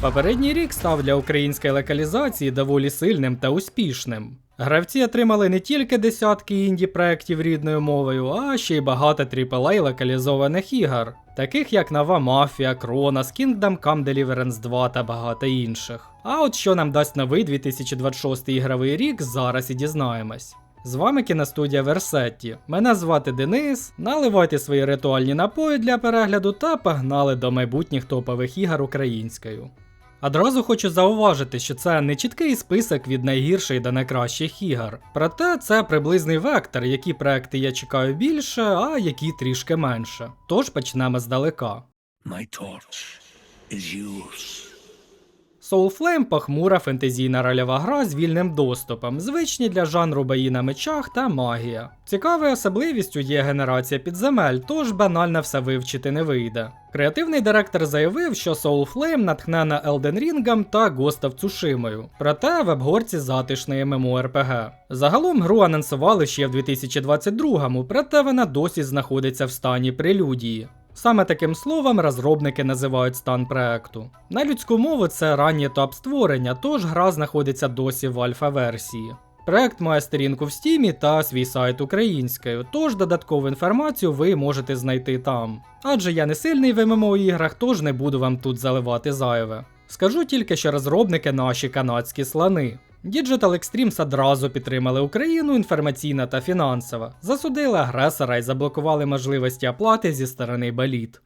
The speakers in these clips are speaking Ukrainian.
Попередній рік став для української локалізації доволі сильним та успішним. Гравці отримали не тільки десятки інді проєктів рідною мовою, а ще й багато AAA локалізованих ігор, таких як Нова Мафія, Кронос, Kingdom Come Deliverance 2 та багато інших. А от що нам дасть новий 2026 ігровий рік, зараз і дізнаємось. З вами кіностудія Версетті. Мене звати Денис. Наливайте свої ритуальні напої для перегляду та погнали до майбутніх топових ігор українською. Одразу хочу зауважити, що це не чіткий список від найгірших до найкращих ігор. Проте це приблизний вектор, які проекти я чекаю більше, а які трішки менше. Тож почнемо здалека. My torch is yours. Soulflame похмура фентезійна рольова гра з вільним доступом, звичні для жанру бої на мечах та магія. Цікавою особливістю є генерація підземель, тож банально все вивчити не вийде. Креативний директор заявив, що Soulflame натхнена Elden Ring та of Tsushima, проте в обгорці затишної MMORPG. Загалом гру анонсували ще в 2022-му, проте вона досі знаходиться в стані прелюдії. Саме таким словом розробники називають стан проекту. На людську мову це ранній етап створення, тож гра знаходиться досі в альфа-версії. Проект має сторінку в стімі та свій сайт українською, тож додаткову інформацію ви можете знайти там. Адже я не сильний в ММО іграх, тож не буду вам тут заливати зайве. Скажу тільки, що розробники наші канадські слани. Digital Extremes одразу підтримали Україну інформаційно та фінансово, засудили агресора і заблокували можливості оплати зі сторони боліт.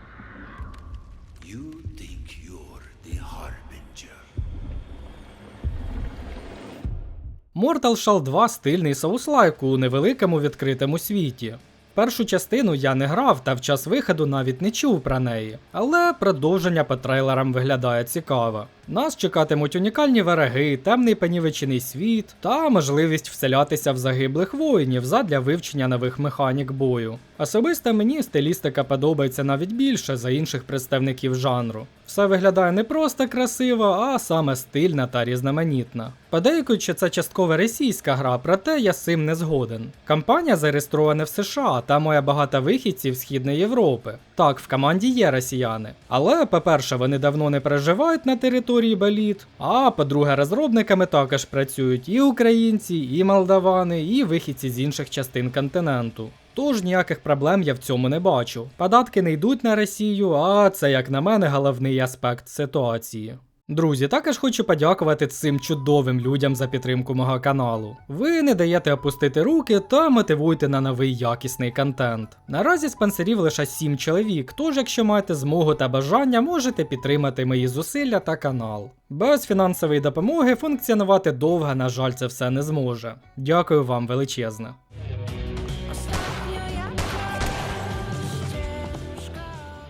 Mortal Shell 2 стильний соуслайк у невеликому відкритому світі. Першу частину я не грав та в час виходу навіть не чув про неї, але продовження по трейлерам виглядає цікаво. Нас чекатимуть унікальні вороги, темний понівечений світ та можливість вселятися в загиблих воїнів задля вивчення нових механік бою. Особисто мені стилістика подобається навіть більше за інших представників жанру. Все виглядає не просто красиво, а саме стильна та різноманітна. Подейкують, що це частково російська гра, проте я з цим не згоден. Компанія зареєстрована в США та має багато вихідців Східної Європи. Так, в команді є росіяни. Але, по-перше, вони давно не проживають на території Боліт. А по-друге, розробниками також працюють і українці, і молдавани, і вихідці з інших частин континенту. Тож ніяких проблем я в цьому не бачу. Податки не йдуть на Росію, а це, як на мене, головний аспект ситуації. Друзі, також хочу подякувати цим чудовим людям за підтримку мого каналу. Ви не даєте опустити руки та мотивуєте на новий якісний контент. Наразі спонсорів лише 7 чоловік, тож якщо маєте змогу та бажання, можете підтримати мої зусилля та канал. Без фінансової допомоги функціонувати довго, на жаль, це все не зможе. Дякую вам величезне.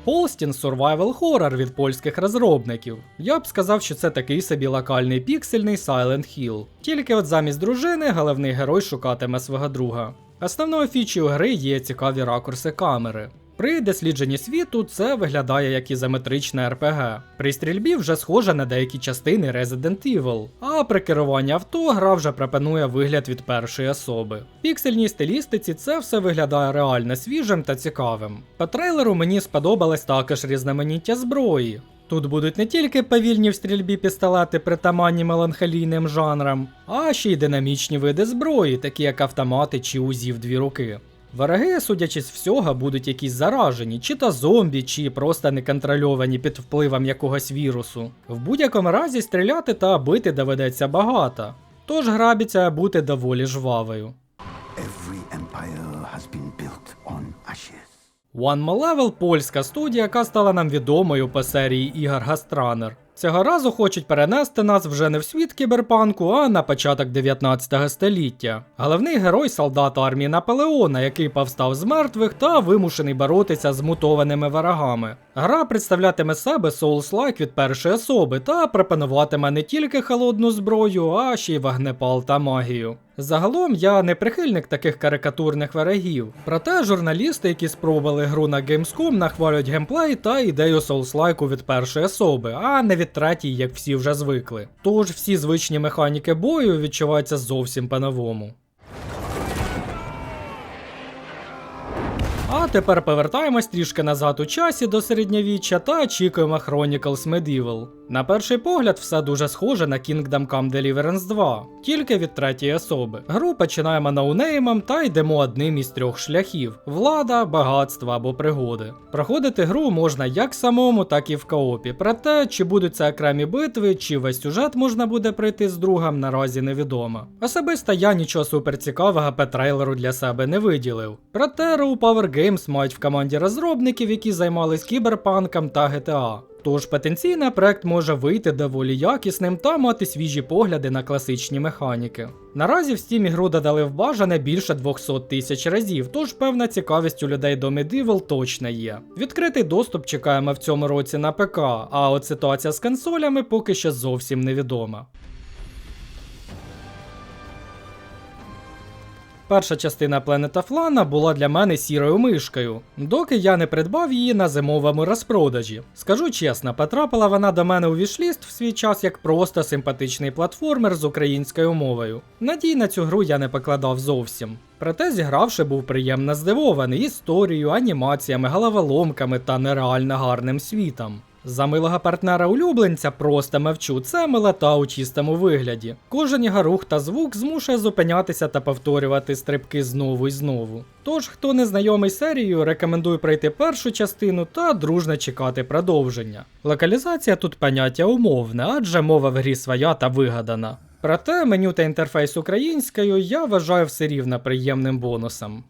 Holstin Survival Horror від польських розробників. Я б сказав, що це такий собі локальний піксельний Silent Hill. Тільки от замість дружини головний герой шукатиме свого друга. Основною фічею гри є цікаві ракурси камери. При дослідженні світу це виглядає як ізометричне RPG. При стрільбі вже схоже на деякі частини Resident Evil, а при керуванні авто гра вже пропонує вигляд від першої особи. Піксельній стилістиці це все виглядає реально свіжим та цікавим. По трейлеру мені сподобалось також різноманіття зброї. Тут будуть не тільки повільні в стрільбі пістолети притаманні меланхолійним жанрам, а ще й динамічні види зброї, такі як автомати чи узі в дві руки. Вороги, судячи з всього, будуть якісь заражені, чи то зомбі, чи просто неконтрольовані під впливом якогось вірусу. В будь-якому разі стріляти та бити доведеться багато, тож гра обіцяє бути доволі жвавою. One More Level – польська студія, яка стала нам відомою по серії ігор Gastranner. Цього разу хочуть перенести нас вже не в світ кіберпанку, а на початок 19 століття. Головний герой солдат армії Наполеона, який повстав з мертвих та вимушений боротися з мутованими ворогами. Гра представлятиме себе Souls-like від першої особи та пропонуватиме не тільки холодну зброю, а ще й вогнепал та магію. Загалом я не прихильник таких карикатурних ворогів. Проте журналісти, які спробували гру на Gamescom, нахвалюють геймплей та ідею соулслайку від першої особи, а не від третій, як всі вже звикли. Тож всі звичні механіки бою відчуваються зовсім по-новому. Тепер повертаємось трішки назад у часі до середньовіччя та очікуємо Chronicles Medieval. На перший погляд, все дуже схоже на Kingdom Come Deliverance 2, тільки від третьої особи. Гру починаємо ноунеймом та йдемо одним із трьох шляхів: влада, багатство або пригоди. Проходити гру можна як самому, так і в коопі. Проте, чи будуть це окремі битви, чи весь сюжет можна буде пройти з другом, наразі невідомо. Особисто я нічого суперцікавого по трейлеру для себе не виділив. Проте Raw Power Games мають в команді розробників, які займались кіберпанком та GTA. Тож потенційно проект може вийти доволі якісним та мати свіжі погляди на класичні механіки. Наразі в Steam ігру додали в бажане більше 200 тисяч разів, тож певна цікавість у людей до Medieval точно є. Відкритий доступ чекаємо в цьому році на ПК, а от ситуація з консолями поки що зовсім невідома. Перша частина of Lana була для мене сірою мишкою, доки я не придбав її на зимовому розпродажі. Скажу чесно, потрапила вона до мене у вішліст в свій час як просто симпатичний платформер з українською мовою. Надій на цю гру я не покладав зовсім. Проте зігравши, був приємно здивований історією, анімаціями, головоломками та нереально гарним світом. За милого партнера улюбленця просто мовчу, це милота у чистому вигляді. Кожен його та звук змушує зупинятися та повторювати стрибки знову і знову. Тож, хто не знайомий серією, рекомендую пройти першу частину та дружно чекати продовження. Локалізація тут поняття умовне, адже мова в грі своя та вигадана. Проте меню та інтерфейс українською я вважаю все рівно приємним бонусом.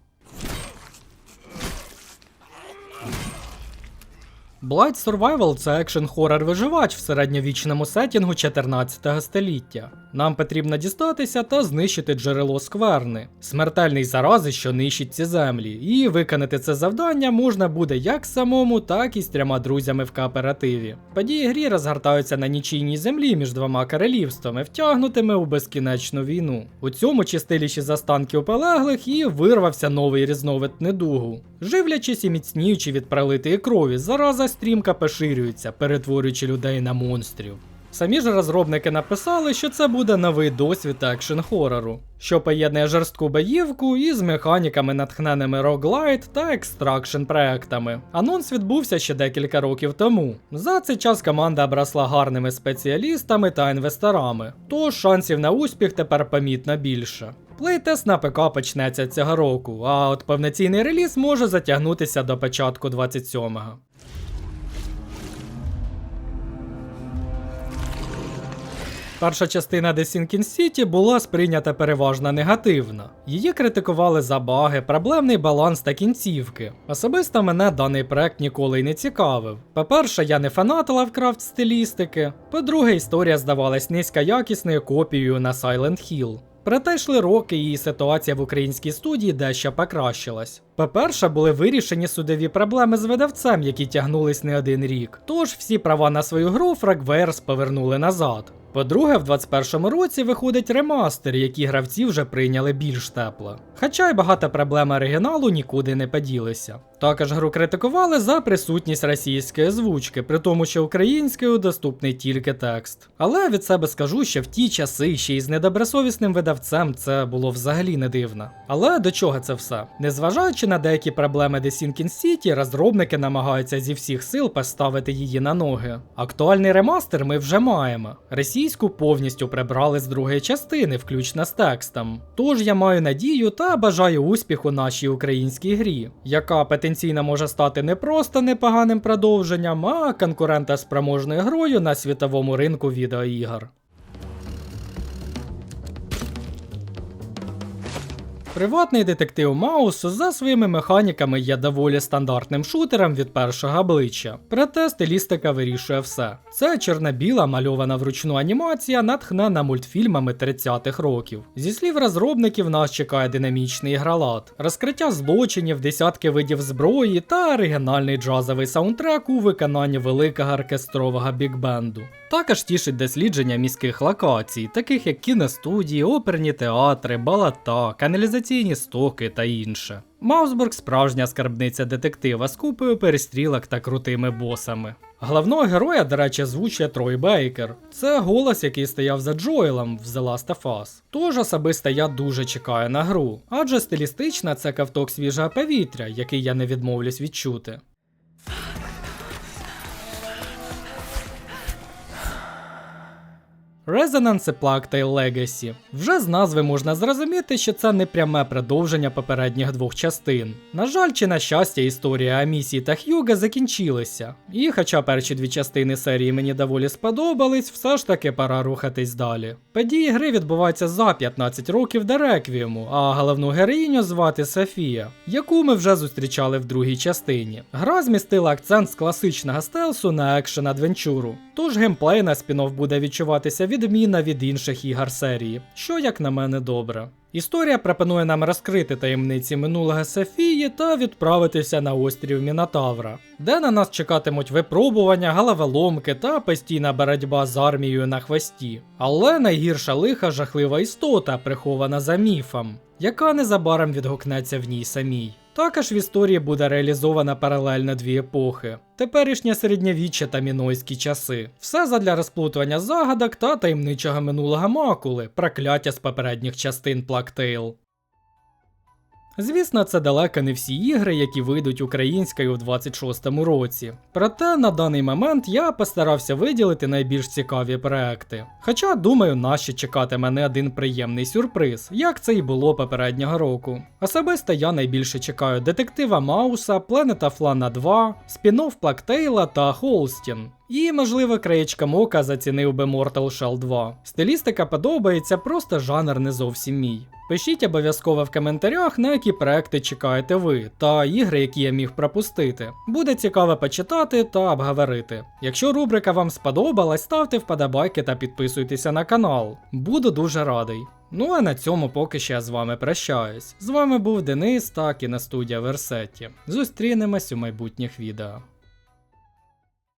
Blight Survival це екшен хоррор виживач в середньовічному сетінгу 14 століття. Нам потрібно дістатися та знищити джерело скверни, смертельний зарази, що нищить ці землі, і виконати це завдання можна буде як самому, так і з трьома друзями в кооперативі. Події грі розгортаються на нічийній землі між двома королівствами, втягнутими у безкінечну війну. У цьому чистиліші застанки полеглих і вирвався новий різновид недугу. Живлячись і міцніючи від пролитої крові, зараза стрімко поширюється, перетворюючи людей на монстрів. Самі ж розробники написали, що це буде новий досвід екшн хорору, що поєднує жорстку боївку із механіками, натхненими роглайт та екстракшн проектами. Анонс відбувся ще декілька років тому. За цей час команда обросла гарними спеціалістами та інвесторами, тож шансів на успіх тепер помітно більше. Плейтест на ПК почнеться цього року, а от повноцінний реліз може затягнутися до початку 27-го. Перша частина The Sinking City була сприйнята переважно негативно. Її критикували за баги, проблемний баланс та кінцівки. Особисто мене даний проект ніколи й не цікавив. По-перше, я не фанат лавкрафт стилістики. По-друге, історія здавалась низькоякісною копією на Silent Hill. Проте йшли роки, і ситуація в українській студії дещо покращилась. По-перше, були вирішені судові проблеми з видавцем, які тягнулись не один рік. Тож всі права на свою гру Fragwares повернули назад. По-друге, в 21-му році виходить ремастер, які гравці вже прийняли більш тепло. Хоча й багато проблем оригіналу нікуди не поділися. Також гру критикували за присутність російської озвучки, при тому, що українською доступний тільки текст. Але від себе скажу, що в ті часи ще й з недобросовісним видавцем це було взагалі не дивно. Але до чого це все? Незважаючи на деякі проблеми The Sinking City, розробники намагаються зі всіх сил поставити її на ноги. Актуальний ремастер ми вже маємо. Російську повністю прибрали з другої частини, включно з текстом. Тож я маю надію та бажаю успіху нашій українській грі, яка потенційно може стати не просто непоганим продовженням, а конкурентоспроможною грою на світовому ринку відеоігор. Приватний детектив Маус за своїми механіками є доволі стандартним шутером від першого обличчя. Проте стилістика вирішує все. Це чорно-біла мальована вручну анімація, натхнена мультфільмами 30-х років. Зі слів розробників, нас чекає динамічний гралат, розкриття злочинів, десятки видів зброї та оригінальний джазовий саундтрек у виконанні великого оркестрового бікбенду. Також тішить дослідження міських локацій, таких як кіностудії, оперні театри, балата, каналізаційні стоки та інше. Маусбург справжня скарбниця детектива з купою перестрілок та крутими босами. Головного героя, до речі, звучить Трой Бейкер. Це голос, який стояв за Джоелом в The Last of Us. Тож особисто я дуже чекаю на гру, адже стилістично це кавток свіжого повітря, який я не відмовлюсь відчути. Resonance Plague Tale Legacy. Вже з назви можна зрозуміти, що це не пряме продовження попередніх двох частин. На жаль, чи на щастя, історія Амісі та Х'юга закінчилися. І хоча перші дві частини серії мені доволі сподобались, все ж таки пора рухатись далі. Події гри відбуваються за 15 років до реквієму, а головну героїню звати Софія, яку ми вже зустрічали в другій частині. Гра змістила акцент з класичного стелсу на екшен адвенчуру. Тож геймплей на спін-офф буде відчуватися відмінно від інших ігор серії, що як на мене добре. Історія пропонує нам розкрити таємниці минулого Софії та відправитися на острів Мінотавра, де на нас чекатимуть випробування, головоломки та постійна боротьба з армією на хвості. Але найгірша лиха жахлива істота, прихована за міфом, яка незабаром відгукнеться в ній самій. Також в історії буде реалізована паралельно дві епохи: теперішнє середньовіччя та мінойські часи. Все задля розплутування загадок та таємничого минулого макули, прокляття з попередніх частин Плактейл. Звісно, це далеко не всі ігри, які вийдуть українською у 26-му році. Проте на даний момент я постарався виділити найбільш цікаві проекти. Хоча, думаю, наші чекатиме не один приємний сюрприз, як це і було попереднього року. Особисто я найбільше чекаю детектива Мауса, Планета Флана 2, спін-офф Плактейла та Холстін. І, можливо, краєчком ока зацінив би Mortal Shell 2. Стилістика подобається, просто жанр не зовсім мій. Пишіть обов'язково в коментарях, на які проекти чекаєте ви, та ігри, які я міг пропустити. Буде цікаво почитати та обговорити. Якщо рубрика вам сподобалась, ставте вподобайки та підписуйтеся на канал. Буду дуже радий. Ну а на цьому поки що я з вами прощаюсь. З вами був Денис та кіностудія Версеті. Зустрінемось у майбутніх відео.